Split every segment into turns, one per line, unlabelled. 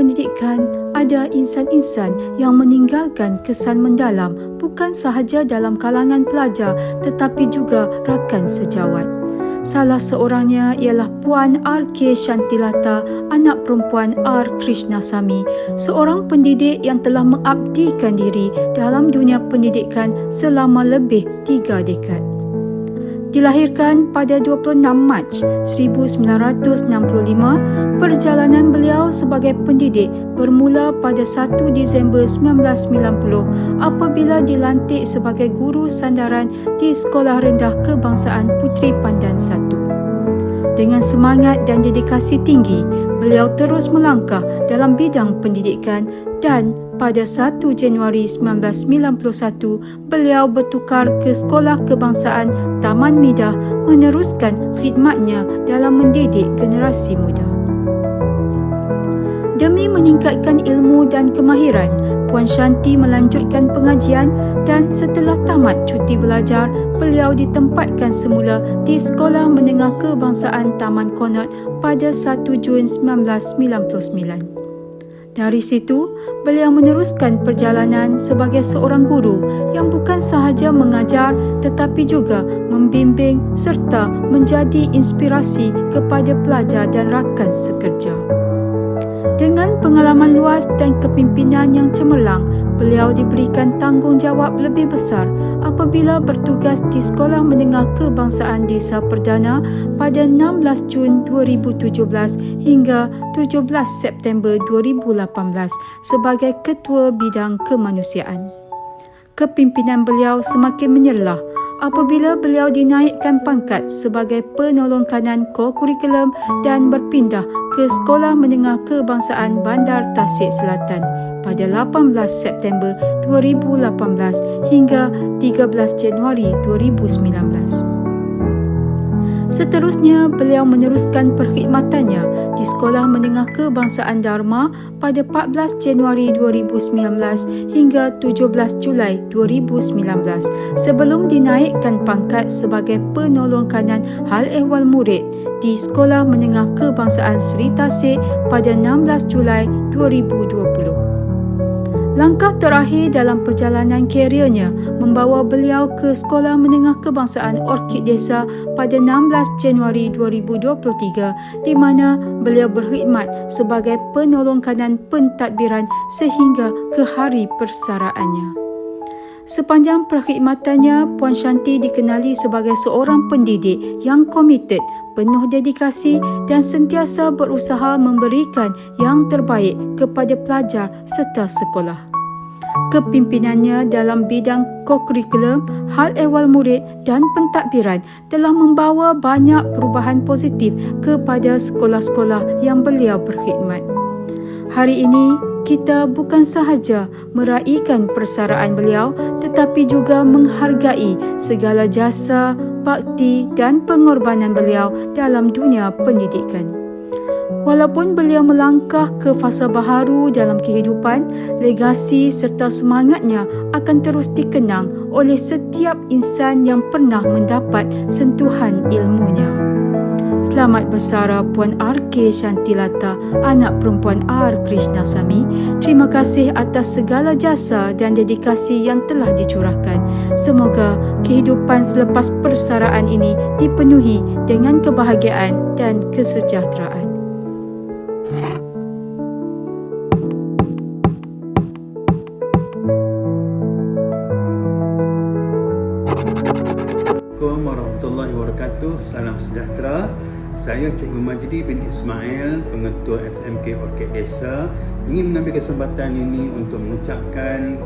Pendidikan, ada insan-insan yang meninggalkan kesan mendalam bukan sahaja dalam kalangan pelajar tetapi juga rakan sejawat. Salah seorangnya ialah Puan R.K. Shantilata, anak perempuan R. Krishnasamy, seorang pendidik yang telah mengabdikan diri dalam dunia pendidikan selama lebih tiga dekad. Dilahirkan pada 26 Mac 1965, perjalanan beliau sebagai pendidik bermula pada 1 Disember 1990 apabila dilantik sebagai guru sandaran di Sekolah Rendah Kebangsaan Puteri Pandan 1. Dengan semangat dan dedikasi tinggi, beliau terus melangkah dalam bidang pendidikan dan pada 1 Januari 1991 beliau bertukar ke Sekolah Kebangsaan Taman Midah meneruskan khidmatnya dalam mendidik generasi muda. Demi meningkatkan ilmu dan kemahiran, Puan Shanti melanjutkan pengajian dan setelah tamat cuti belajar, beliau ditempatkan semula di Sekolah Menengah Kebangsaan Taman Konot pada 1 Jun 1999. Dari situ, beliau meneruskan perjalanan sebagai seorang guru yang bukan sahaja mengajar tetapi juga membimbing serta menjadi inspirasi kepada pelajar dan rakan sekerja. Dengan pengalaman luas dan kepimpinan yang cemerlang, beliau diberikan tanggungjawab lebih besar apabila bertugas di Sekolah Menengah Kebangsaan Desa Perdana pada 16 Jun 2017 hingga 17 September 2018 sebagai Ketua Bidang Kemanusiaan. Kepimpinan beliau semakin menyerlah apabila beliau dinaikkan pangkat sebagai penolong kanan ko-kurikulum dan berpindah ke Sekolah Menengah Kebangsaan Bandar Tasik Selatan pada 18 September 2018 hingga 13 Januari 2019. Seterusnya, beliau meneruskan perkhidmatannya di Sekolah Menengah Kebangsaan Dharma pada 14 Januari 2019 hingga 17 Julai 2019 sebelum dinaikkan pangkat sebagai penolong kanan hal ehwal murid di Sekolah Menengah Kebangsaan Seri Tasik pada 16 Julai 2020. Langkah terakhir dalam perjalanan keriernya membawa beliau ke Sekolah Menengah Kebangsaan Orkid Desa pada 16 Januari 2023 di mana beliau berkhidmat sebagai penolong kanan pentadbiran sehingga ke hari persaraannya. Sepanjang perkhidmatannya, Puan Shanti dikenali sebagai seorang pendidik yang komited, penuh dedikasi dan sentiasa berusaha memberikan yang terbaik kepada pelajar serta sekolah kepimpinannya dalam bidang kokurikulum, hal ehwal murid dan pentadbiran telah membawa banyak perubahan positif kepada sekolah-sekolah yang beliau berkhidmat. Hari ini, kita bukan sahaja meraihkan persaraan beliau tetapi juga menghargai segala jasa, bakti dan pengorbanan beliau dalam dunia pendidikan. Walaupun beliau melangkah ke fasa baharu dalam kehidupan, legasi serta semangatnya akan terus dikenang oleh setiap insan yang pernah mendapat sentuhan ilmunya. Selamat bersara Puan R.K. Shantilata, anak perempuan R. Krishnasamy. Terima kasih atas segala jasa dan dedikasi yang telah dicurahkan. Semoga kehidupan selepas persaraan ini dipenuhi dengan kebahagiaan dan kesejahteraan.
Salam sejahtera. Saya Cikgu Majdi bin Ismail, Pengetua SMK Orkid Desa, ingin mengambil kesempatan ini untuk mengucapkan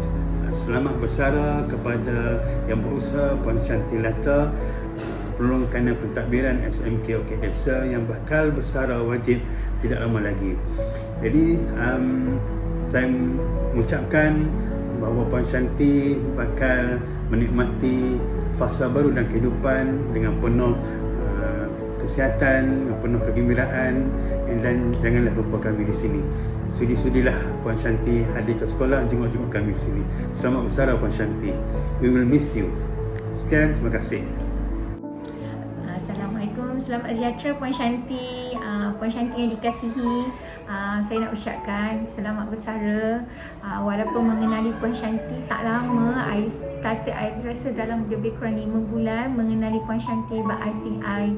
uh, selamat bersara kepada yang berusaha Puan Shantilata penolong kanan pentadbiran SMK Orkid Desa yang bakal bersara wajib tidak lama lagi. Jadi um, saya mengucapkan bahawa Puan Shanti bakal menikmati fasa baru dalam kehidupan dengan penuh uh, kesihatan, penuh kegembiraan dan janganlah lupa kami di sini. Sudi-sudilah Puan Shanti hadir ke sekolah jenguk-jenguk kami di sini. Selamat bersara Puan Shanti. We will miss you. Sekian, terima kasih.
Assalamualaikum, selamat sejahtera Puan Shanti uh, Puan Shanti yang dikasihi uh, Saya nak ucapkan selamat bersara uh, Walaupun mengenali Puan Shanti tak lama I started, I rasa dalam lebih kurang 5 bulan Mengenali Puan Shanti But I think I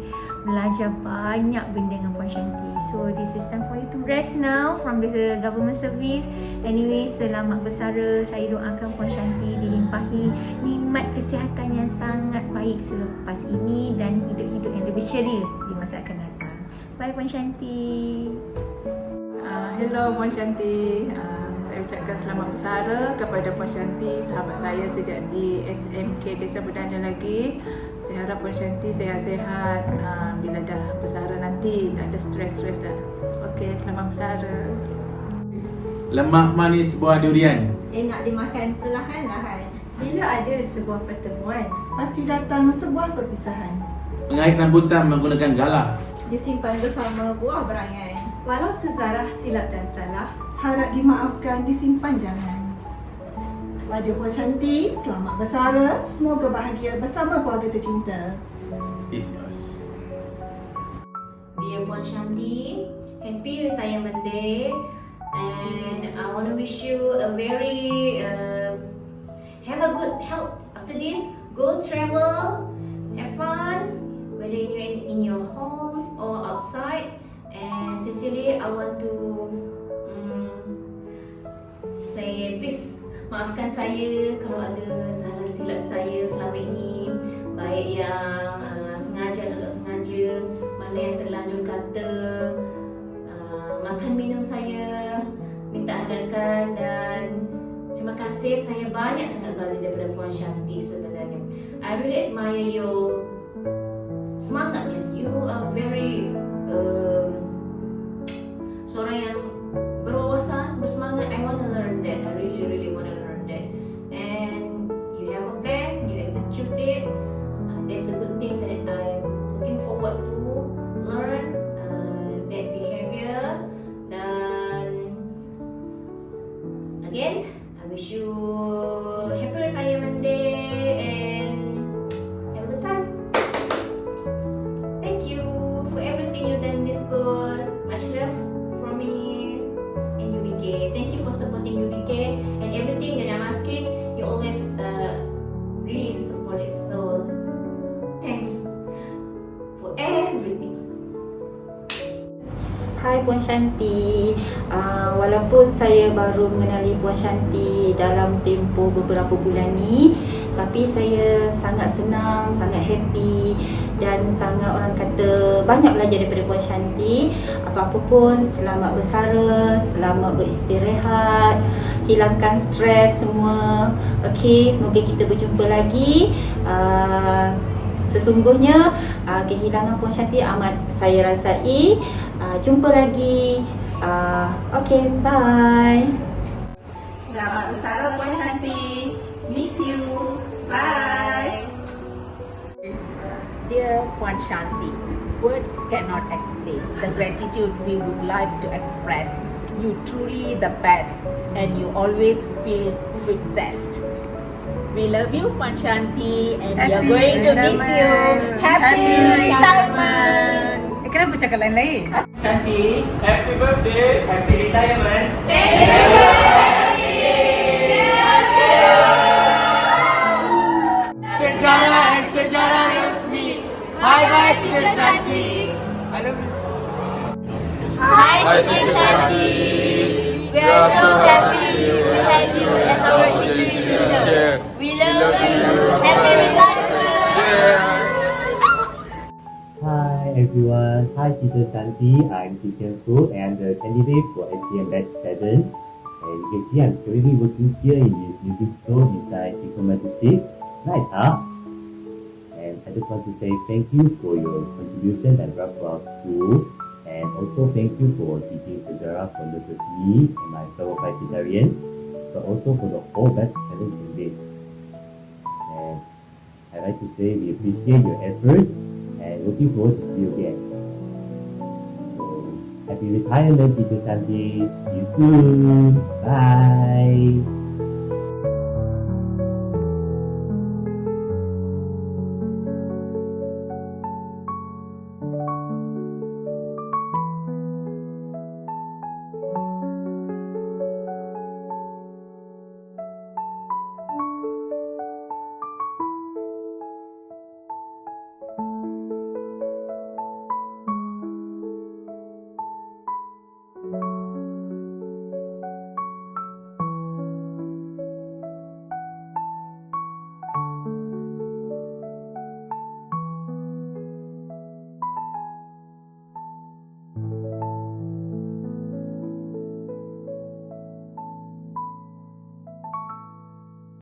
belajar banyak benda dengan Puan Shanti So this is time for you to rest now From the government service Anyway, selamat bersara Saya doakan Puan Shanti dilimpahi nikmat kesihatan yang sangat baik selepas ini dan hidup-hidup yang lebih ceria di masa akan datang. Bye Puan Shanti.
Uh, hello Puan Shanti. Uh, saya ucapkan selamat bersara kepada Puan Shanti, sahabat saya sejak di SMK Desa Berdana lagi. Saya harap Puan Shanti sehat-sehat uh, bila dah bersara nanti, tak ada stres-stres dah. Okey, selamat bersara.
Lemak manis buah durian.
Enak dimakan perlahan-lahan. Bila ada sebuah pertemuan,
Pasti datang sebuah perpisahan.
Mengait rambutan menggunakan galah.
disimpan bersama buah berangan.
Walau sezarah silap dan salah, harap dimaafkan, disimpan jangan. Pada Puan Shanti, selamat bersara. Semoga bahagia bersama keluarga tercinta.
Is yours.
Dear Puan Shanti, happy retirement day and I want to wish you a very uh, have a good health after this. Go travel, have fun, whether you're in your home or outside. And sincerely, I want to um, say please maafkan saya kalau ada salah silap saya selama ini. Baik yang uh, sengaja atau tak sengaja mana yang terlanjur kata uh, makan minum saya minta halalkan dan terima kasih. Saya banyak sangat belajar daripada Puan Shanti sebenarnya. I really admire your semangatnya. You are very um, seorang yang berwawasan bersemangat. I want to learn that. I really really want to learn
Shanti. Uh, walaupun saya baru mengenali Puan Shanti dalam tempoh beberapa bulan ni, tapi saya sangat senang, sangat happy dan sangat orang kata banyak belajar daripada Puan Shanti. Apa-apa pun selamat bersara, selamat beristirahat, hilangkan stres semua. Okey, semoga kita berjumpa lagi. Uh, Sesungguhnya uh, kehilangan Puan Shanti amat saya rasai. Uh, jumpa lagi. Uh, okay, bye.
Selamat bersara Puan Shanti. Miss you. Bye.
Dear Puan Shanti, words cannot explain the gratitude we would like to express. You truly the best and you always feel with zest. We love you, Panchanti, and we are going to miss you. Happy, retirement!
Eh, kenapa cakap lain-lain?
Shanti, happy birthday, happy retirement. Sejarah and sejarah resmi. Bye bye, Teacher Shanti. I love you.
Hi, Teacher Shanti.
Everyone, hi Teacher Shanti, I'm Teacher Fu and the candidate for SCM Batch 7 and you can see I'm currently working here in this music store inside Diplomatic 6, Night Up and I just want to say thank you for your contribution and work for school. And also thank you for teaching sejarah for the me and my fellow Presbyterians but also for the whole Batch 7 unit and I'd like to say we appreciate your efforts and looking forward to see you again. So, happy retirement, Teacher Sandy. See you soon. Bye.